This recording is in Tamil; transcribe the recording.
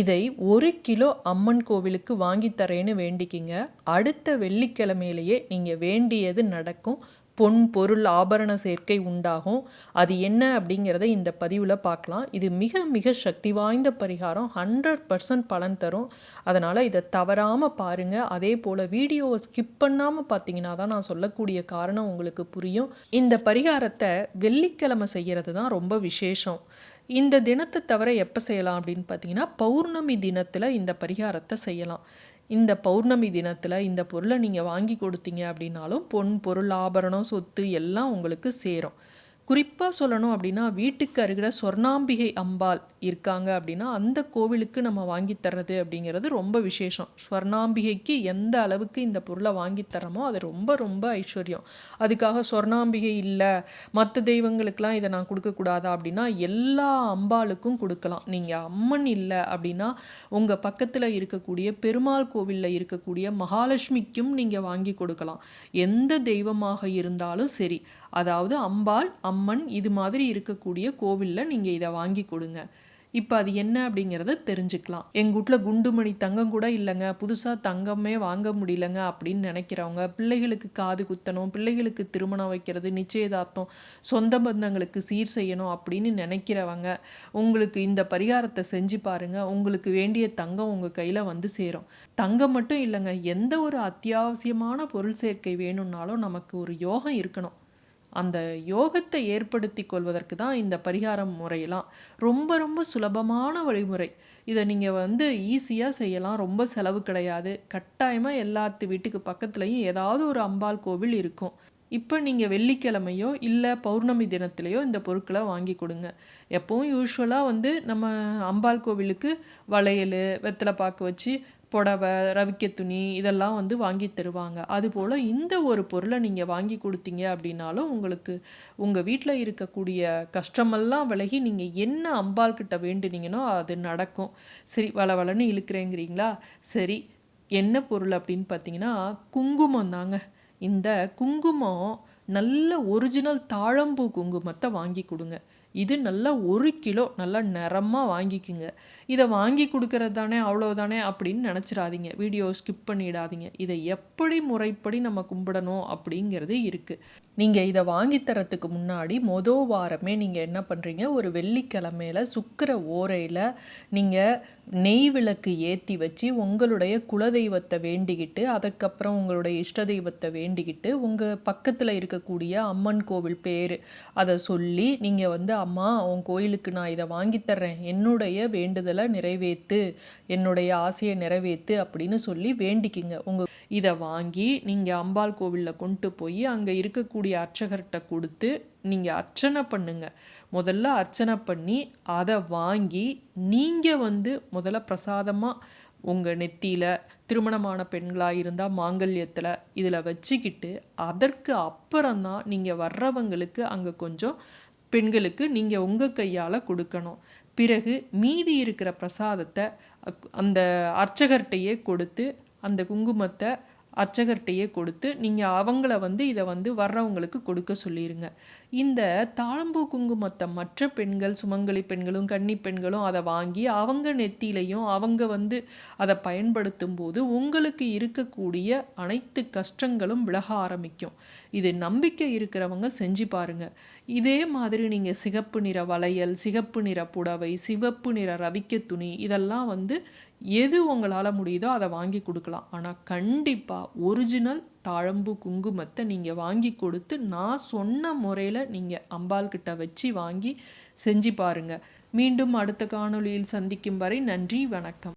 இதை ஒரு கிலோ அம்மன் கோவிலுக்கு வாங்கி தரேன்னு வேண்டிக்கிங்க. அடுத்த வெள்ளிக்கிழமையிலேயே நீங்கள் வேண்டியது நடக்கும். பொன் பொருள் ஆபரண சேர்க்கை உண்டாகும். அது என்ன அப்படிங்கிறத இந்த பதிவில் பார்க்கலாம். இது மிக மிக சக்தி வாய்ந்த பரிகாரம். ஹண்ட்ரட் பர்சன்ட் பலன் தரும். அதனால் இதை தவறாமல் பாருங்கள் அதே போல் வீடியோவை ஸ்கிப் பண்ணாமல் பார்த்தீங்கன்னா தான் நான் சொல்லக்கூடிய காரணம் உங்களுக்கு புரியும். இந்த பரிகாரத்தை வெள்ளிக்கிழமை செய்கிறது தான் ரொம்ப விசேஷம். இந்த தினத்தை தவிர எப்போ செய்யலாம் அப்படின்னு பார்த்தீங்கன்னா பௌர்ணமி தினத்தில் இந்த பரிகாரத்தை செய்யலாம். இந்த பௌர்ணமி தினத்தில் இந்த பொருளை நீங்கள் வாங்கி கொடுத்தீங்க அப்படின்னாலும் பொன் பொருள் ஆபரணம் சொத்து எல்லாம் உங்களுக்கு சேரும். குறிப்பாக சொல்லணும் அப்படின்னா வீட்டுக்கு அருகில் சொர்ணாம்பிகை அம்பாள் இருக்காங்க அப்படின்னா அந்த கோவிலுக்கு நம்ம வாங்கி தர்றது அப்படிங்கிறது ரொம்ப விசேஷம். ஸ்வர்ணாம்பிகைக்கு எந்த அளவுக்கு இந்த பொருளை வாங்கி தரமோ அது ரொம்ப ரொம்ப ஐஸ்வர்யம். அதுக்காக சொர்ணாம்பிகை இல்லை மற்ற தெய்வங்களுக்கெல்லாம் இதை நான் கொடுக்கக்கூடாதா அப்படின்னா எல்லா அம்பாளுக்கும் கொடுக்கலாம். நீங்கள் அம்மன் இல்லை அப்படின்னா உங்கள் பக்கத்தில் இருக்கக்கூடிய பெருமாள் கோவிலில் இருக்கக்கூடிய மகாலட்சுமிக்கும் நீங்கள் வாங்கி கொடுக்கலாம். எந்த தெய்வமாக இருந்தாலும் சரி. அதாவது அம்பாள் அம்மன் இது மாதிரி இருக்கக்கூடிய கோவிலில் நீங்கள் இதை வாங்கி கொடுங்க. இப்போ அது என்ன அப்படிங்கிறத தெரிஞ்சுக்கலாம். எங்கள் வீட்டில் குண்டுமணி தங்கம் கூட இல்லைங்க. புதுசாக தங்கமே வாங்க முடியலங்க அப்படின்னு நினைக்கிறவங்க பிள்ளைகளுக்கு காது குத்தணும் பிள்ளைகளுக்கு திருமணம் வைக்கிறது நிச்சயதார்த்தம் சொந்த பந்தங்களுக்கு சீர் செய்யணும் அப்படின்னு நினைக்கிறவங்க உங்களுக்கு இந்த பரிகாரத்தை செஞ்சு பாருங்கள் உங்களுக்கு வேண்டிய தங்கம் உங்கள் கையில் வந்து சேரும். தங்கம் மட்டும் இல்லைங்க. எந்த ஒரு அத்தியாவசியமான பொருள் சேர்க்கை வேணும்னாலும் நமக்கு ஒரு யோகம் இருக்கணும். அந்த யோகத்தை ஏற்படுத்தி கொள்வதற்கு தான் இந்த பரிகாரம் முறையெல்லாம் ரொம்ப ரொம்ப சுலபமான வழிமுறை. இதை நீங்கள் வந்து ஈஸியாக செய்யலாம். ரொம்ப செலவு கிடையாது. கட்டாயமாக எல்லாத்து வீட்டுக்கு பக்கத்துலேயும் ஏதாவது ஒரு அம்பாள் கோவில் இருக்கும். இப்போ நீங்கள் வெள்ளிக்கிழமையோ இல்லை பௌர்ணமி தினத்திலையோ இந்த பொருட்களை வாங்கி கொடுங்க. எப்போவும் யூஸ்வலாக வந்து நம்ம அம்பாள் கோவிலுக்கு வளையல் வெத்தலை பாக்கு வச்சு புடவை ரவிக்க துணி இதெல்லாம் வந்து வாங்கி தருவாங்க. அதுபோல் இந்த ஒரு பொருளை நீங்கள் வாங்கி கொடுத்தீங்க அப்படின்னாலும் உங்களுக்கு உங்கள் வீட்டில் இருக்கக்கூடிய கஷ்டமெல்லாம் விலகி நீங்கள் என்ன அம்பாள் கிட்ட வேண்டுனீங்கனோ அது நடக்கும். சரி வள வளன்னு இழுக்கிறேங்கிறீங்களா? சரி என்ன பொருள் அப்படின்னு பார்த்தீங்கன்னா குங்குமம் தாங்க. இந்த குங்குமம் நல்ல ஒரிஜினல் தாழம்பூ குங்குமத்தை வாங்கி கொடுங்க. இது நல்லா ஒரு கிலோ நல்லா நிறமாக வாங்கிக்குங்க. இதை வாங்கி கொடுக்கறது தானே அவ்வளோதானே அப்படின்னு நினச்சிடாதீங்க. வீடியோ ஸ்கிப் பண்ணிடாதீங்க. இதை எப்படி முறைப்படி நம்ம கும்பிடணும் அப்படிங்கிறது இருக்குது நீங்கள் இதை வாங்கி தரத்துக்கு முன்னாடி மொதல் வாரமே நீங்கள் என்ன பண்ணுறீங்க ஒரு வெள்ளிக்கிழமையில் சுக்கர ஓரையில் நீங்கள் நெய் விளக்கு ஏற்றி வச்சு உங்களுடைய குலதெய்வத்தை வேண்டிக்கிட்டு அதுக்கப்புறம் உங்களுடைய இஷ்ட தெய்வத்தை வேண்டிக்கிட்டு உங்கள் பக்கத்தில் இருக்கக்கூடிய அம்மன் கோவில் பேர் அதை சொல்லி நீங்கள் வந்து அம்மா உன் கோயிலுக்கு நான் இதை வாங்கித்தர்றேன் என்னுடைய வேண்டுதலை நிறைவேற்று என்னுடைய ஆசையை நிறைவேற்று அப்படின்னு சொல்லி வேண்டிக்கிங்க. உங்கள் இதை வாங்கி நீங்கள் அம்பாள் கோவிலில் கொண்டு போய் அங்கே இருக்கக்கூடிய அர்ச்சகர்கிட்ட கொடுத்து நீங்கள் அர்ச்சனை பண்ணுங்க. முதல்ல அர்ச்சனை பண்ணி அதை வாங்கி நீங்கள் வந்து முதல்ல பிரசாதமாக உங்கள் நெத்தியில் திருமணமான பெண்களாக இருந்தால் மாங்கல்யத்தில் இதில் வச்சுக்கிட்டு அதற்கு அப்புறம்தான் நீங்கள் வர்றவங்களுக்கு அங்கே கொஞ்சம் பெண்களுக்கு நீங்கள் உங்கள் கையால் கொடுக்கணும். பிறகு மீதி இருக்கிற பிரசாதத்தை அந்த அர்ச்சகர்கிட்டையே கொடுத்து அந்த குங்குமத்தை அர்ச்சகர்கிட்டையே கொடுத்து நீங்கள் அவங்கள வந்து இதை வந்து வர்றவங்களுக்கு கொடுக்க சொல்லிடுங்க இந்த தாழம்பூ குங்குமத்தை மற்ற பெண்கள் சுமங்கலி பெண்களும் கன்னி பெண்களும் அதை வாங்கி அவங்க நெத்திலையும் அவங்க வந்து அதை பயன்படுத்தும் போது உங்களுக்கு இருக்கக்கூடிய அனைத்து கஷ்டங்களும் விலக ஆரம்பிக்கும். இது நம்பிக்கை இருக்கிறவங்க செஞ்சு பாருங்க. இதே மாதிரி நீங்கள் சிகப்பு நிற வளையல் சிகப்பு நிற புடவை சிவப்பு நிற ரவிக்க துணி இதெல்லாம் வந்து எது உங்களால் முடியுதோ அதை வாங்கி கொடுக்கலாம். ஆனால் கண்டிப்பாக ஒரிஜினல் தாழம்பு குங்குமத்தை நீங்கள் வாங்கி கொடுத்து நான் சொன்ன முறையில் நீங்கள் அம்பாள் கிட்ட வச்சு வாங்கி செஞ்சு பாருங்கள் மீண்டும் அடுத்த காணொளியில் சந்திக்கும் வரை நன்றி வணக்கம்.